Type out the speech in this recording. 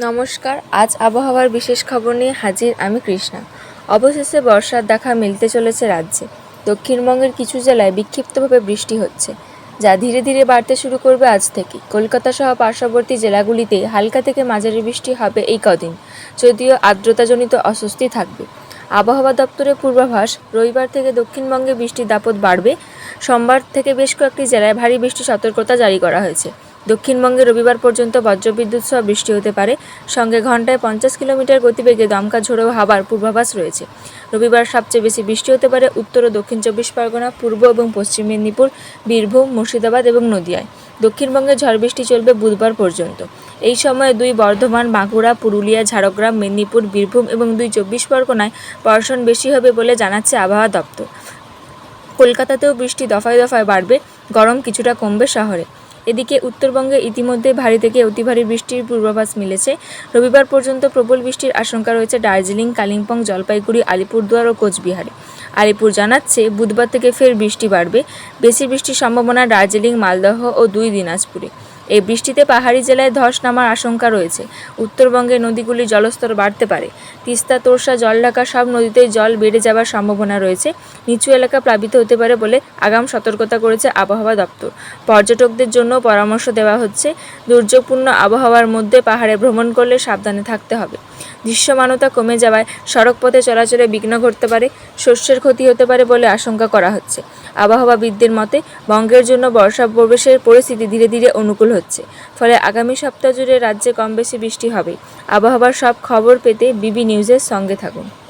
নমস্কার, আজ আবহাওয়ার বিশেষ খবর নিয়ে হাজির আমি কৃষ্ণা। অবশেষে বর্ষার দেখা মিলতে চলেছে রাজ্যে। দক্ষিণবঙ্গের কিছু জেলায় বিক্ষিপ্তভাবে বৃষ্টি হচ্ছে, যা ধীরে ধীরে বাড়তে শুরু করবে আজ থেকে। কলকাতা সহ পার্শ্ববর্তী জেলাগুলিতে হালকা থেকে মাঝারি বৃষ্টি হবে এই কদিন, যদিও আর্দ্রতাজনিত অস্বস্তি থাকবে। আবহাওয়া দপ্তরের পূর্বাভাস, রবিবার থেকে দক্ষিণবঙ্গে বৃষ্টির দাপট বাড়বে। সোমবার থেকে বেশ কয়েকটি জেলায় ভারী বৃষ্টি সতর্কতা জারি করা হয়েছে। দক্ষিণবঙ্গে রবিবার পর্যন্ত বজ্রবিদ্যুৎ সহ বৃষ্টি হতে পারে। সঙ্গে ঘন্টায় পঞ্চাশ কিলোমিটার গতিবেগে দমকা ঝোড়ো হাওয়ার পূর্বাভাস রয়েছে। রবিবার সবচেয়ে বেশি বৃষ্টি হতে পারে উত্তর ও দক্ষিণ চব্বিশ পরগনা, পূর্ব এবং পশ্চিম মেদিনীপুর, বীরভূম, মুর্শিদাবাদ এবং নদিয়ায়। দক্ষিণবঙ্গে ঝড় বৃষ্টি চলবে বুধবার পর্যন্ত। এই সময়ে দুই বর্ধমান, বাঁকুড়া, পুরুলিয়া, ঝাড়গ্রাম, মেদিনীপুর, বীরভূম এবং দুই চব্বিশ পরগনায় বর্ষণ বেশি হবে বলে জানাচ্ছে আবহাওয়া দপ্তর। কলকাতাতেও বৃষ্টি দফায় দফায় বাড়বে। গরম কিছুটা কমবে শহরে। এদিকে উত্তরবঙ্গে ইতিমধ্যে ভারী থেকে অতি ভারী বৃষ্টির পূর্বাভাস মিলেছে। রবিবার পর্যন্ত প্রবল বৃষ্টির আশঙ্কা রয়েছে দার্জিলিং, কালিম্পং, জলপাইগুড়ি, আলিপুরদুয়ার ও কোচবিহারে। আলিপুর জানাচ্ছে, বুধবার থেকে ফের বৃষ্টি বাড়বে। বেশি বৃষ্টির সম্ভাবনা দার্জিলিং, মালদহ ও দুই দিনাজপুরে। এই বৃষ্টিতে পাহাড়ি জেলায় ধস নামার আশঙ্কা রয়েছে। উত্তরবঙ্গের নদীগুলির জলস্তর বাড়তে পারে। তিস্তা, তোরসা, জলঢাকা সব নদীতেই জল বেড়ে যাওয়ার সম্ভাবনা রয়েছে। নিচু এলাকা প্লাবিত হতে পারে বলে আগাম সতর্কতা করেছে আবহাওয়া দপ্তর। পর্যটকদের জন্য পরামর্শ দেওয়া হচ্ছে, দুর্যোগপূর্ণ আবহাওয়ার মধ্যে পাহাড়ে ভ্রমণ করলে সাবধানে থাকতে হবে। দৃশ্যমানতা কমে যাওয়ায় সড়কপথে চলাচলে বিঘ্ন ঘটতে পারে, শস্যের ক্ষতি হতে পারে বলে আশঙ্কা করা হচ্ছে। আবহাওয়াবিদদের মতে, বঙ্গের জন্য বর্ষা প্রবেশের পরিস্থিতি ধীরে ধীরে অনুকূল হচ্ছে। ফলে আগামী সপ্তাহ জুড়ে রাজ্যে কম বেশি বৃষ্টি হবে। আবহাওয়ার সব খবর পেতে বিবি নিউজের সঙ্গে থাকুন।